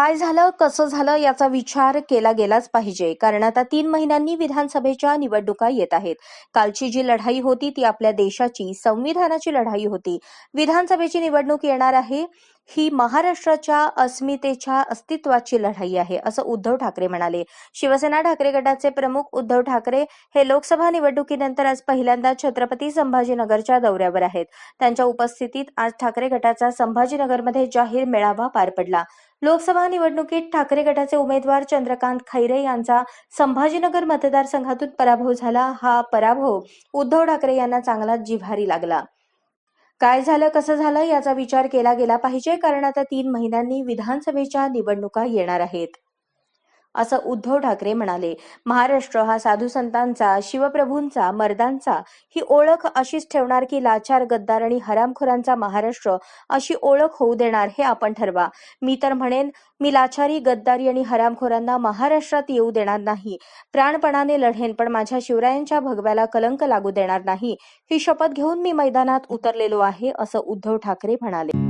काय झालं कसं झालं याचा विचार केला गेलाच पाहिजे. कारण आता तीन महिन्यांनी विधानसभेच्या निवडणुका येत आहेत. कालची जी लढाई होती ती आपल्या देशाची संविधानाची लढाई होती. विधानसभेची निवडणूक येणार आहे. ही महाराष्ट्राच्या अस्मितेच्या अस्तित्वाची लढाई आहे असं उद्धव ठाकरे म्हणाले. शिवसेना ठाकरे गटाचे प्रमुख उद्धव ठाकरे हे लोकसभा निवडणुकीनंतर आज पहिल्यांदा छत्रपती संभाजीनगरच्या दौऱ्यावर आहेत. त्यांच्या उपस्थितीत आज ठाकरे गटाचा संभाजीनगरमध्ये जाहीर मेळावा पार पडला. लोकसभा निवडणुकीत ठाकरे गटाचे उमेदवार चंद्रकांत खैरे यांचा संभाजीनगर मतदारसंघातून पराभव झाला. हा पराभव उद्धव ठाकरे यांना चांगला जिव्हारी लागला. काय झालं कसं झालं याचा विचार केला गेला पाहिजे कारण आता तीन महिन्यांनी विधानसभेच्या निवडणुका येणार आहेत. असं उद्धव ठाकरे म्हणाले. महाराष्ट्र हा साधू संतांचा शिवप्रभूंचा मर्दांचा ही ओळख अशीच ठेवणार की लाचार गद्दार आणि हरामखोरांचा महाराष्ट्र अशी ओळख होऊ देणार हे आपण ठरवा. मी तर म्हणेन मी लाचारी गद्दारी आणि हरामखोरांना महाराष्ट्रात येऊ देणार नाही. प्राणपणाने लढेन पण माझ्या शिवरायांच्या भगव्याला कलंक लागू देणार नाही. ही शपथ घेऊन मी मैदानात उतरलेलो आहे असं उद्धव ठाकरे म्हणाले.